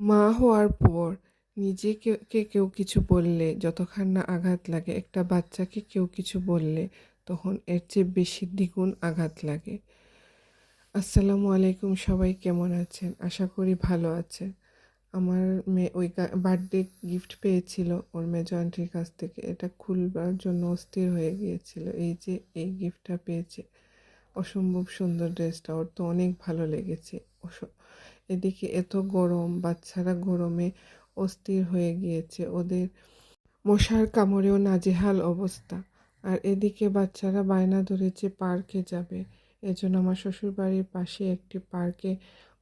মা হওয়ার পর নিজেকে কেউ কিছু বললে যতক্ষণ না আঘাত লাগে, একটা বাচ্চাকে কেউ কিছু বললে তখন এর চেয়ে বেশি দ্বিগুণ আঘাত লাগে। আসসালামু আলাইকুম, সবাই কেমন আছেন? আশা করি ভালো আছেন। আমার মেয়ে ওই বার্থডে গিফট পেয়েছিল ওর মেজো আন্টির কাছ থেকে। এটা খুলবার জন্য অস্থির হয়ে গিয়েছিল। এই যে এই গিফটটা পেয়েছে। অসম্ভব সুন্দর ড্রেসটা, ওর তো অনেক ভালো লেগেছে। এদিকে এত গরম, বাচ্চারা গরমে অস্থির হয়ে গিয়েছে, ওদের মশার কামড়েও নাজেহাল অবস্থা। আর এদিকে বাচ্চারা বায়না ধরেছে পার্কে যাবে। এজন্য আমার শ্বশুর বাড়ির পাশে একটি পার্কে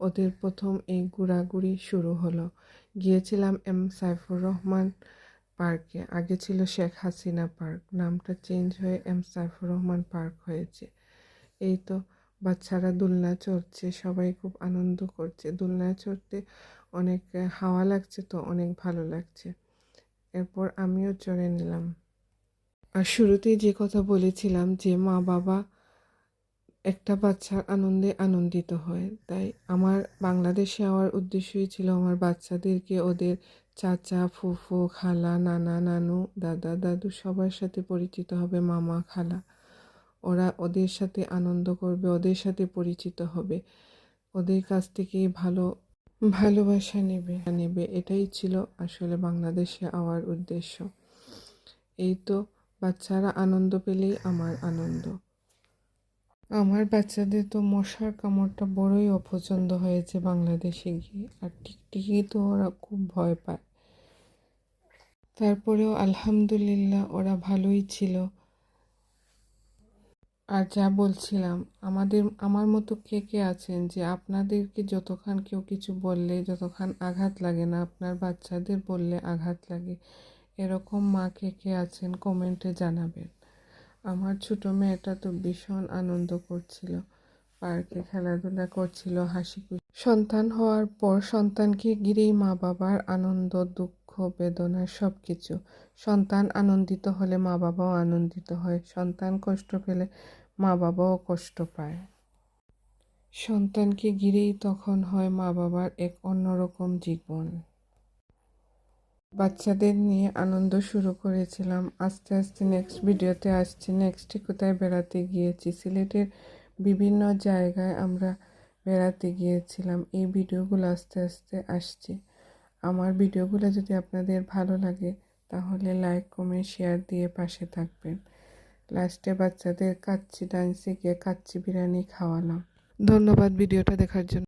ওদের প্রথম এই ঘোরাঘুরি শুরু হলো। গিয়েছিলাম এম সাইফুর রহমান পার্কে, আগে ছিল শেখ হাসিনা পার্ক, নামটা চেঞ্জ হয়ে এম সাইফুর রহমান পার্ক হয়েছে। এই তো বাচ্চারা দোলনা চড়ছে, সবাই খুব আনন্দ করছে। দোলনা চড়তে অনেক হাওয়া লাগছে তো অনেক ভালো লাগছে। এরপর আমিও চড়ে নিলাম। আর শুরুতেই যে কথা বলেছিলাম যে মা বাবা একটা বাচ্চার আনন্দে আনন্দিত হয়। তাই আমার বাংলাদেশে যাওয়ার উদ্দেশ্যই ছিল আমার বাচ্চাদেরকে ওদের চাচা, ফুফু, খালা, নানা, নানু, দাদা, দাদু সবার সাথে পরিচিত হবে মামা, খালা। ওরা ওদের সাথে আনন্দ করবে, ওদের সাথে পরিচিত হবে। ওদের কাছ থেকেই ভালো, ভালোবাসা নেবে নেবে। এটাই ছিল আসলে বাংলাদেশে আওয়ার উদ্দেশ্য। এই তো, বাচ্চারা আনন্দ পেলেই আমার আনন্দ। আমার বাচ্চাদের তো মশার কামড়টা বড়ই অপছন্দ হয়েছে বাংলাদেশে গিয়ে, আর টিকটিকি তো ওরা খুব ভয় পায়। তারপরেও আলহামদুলিল্লাহ ওরা ভালোই ছিল। আর যা বলছিলাম, আমাদের, আমার মতো কে কে আছেন যে আপনাদেরকে যতক্ষণ কেউ কিছু বললে, যতক্ষণ আঘাত লাগে না, আপনার বাচ্চাদের বললে আঘাত লাগে, এরকম মা কে কে আছেন কমেন্টে জানাবেন। আমার ছোটো মেয়েটা তো ভীষণ আনন্দ করছিল, পার্কে খেলাধুলা করছিল, হাসি খুশি। সন্তান হওয়ার পর সন্তানকে ঘিরেই মা বাবার আনন্দ, দুঃখ বেদনা সব কিছু সন্তান আনন্দিত হলে মা বাবাও আনন্দিত হয়। সন্তান কষ্ট পেলে মা বাবাও কষ্ট পায়। সন্তানকে ঘিরেই তখন হয় মা বাবার এক অন্যরকম জীবন। বাচ্চাদের নিয়ে আনন্দ শুরু করেছিলাম। আস্তে আস্তে নেক্সট ভিডিওতে আসছি। নেক্সটে কোথায় বেড়াতে গিয়েছি? সিলেটের বিভিন্ন জায়গায় আমরা বেড়াতে গিয়েছিলাম। এই ভিডিওগুলো আস্তে আস্তে আসছে। আমার ভিডিওগুলো যদি আপনাদের ভালো লাগে, তাহলে লাইক কমেন্ট শেয়ার দিয়ে পাশে থাকবেন। লাস্টে বাচ্চাদের কাচ্চি ডান্সে গিয়ে কাচ্চি বিরিয়ানি খাওয়ালাম। ধন্যবাদ ভিডিওটা দেখার জন্য।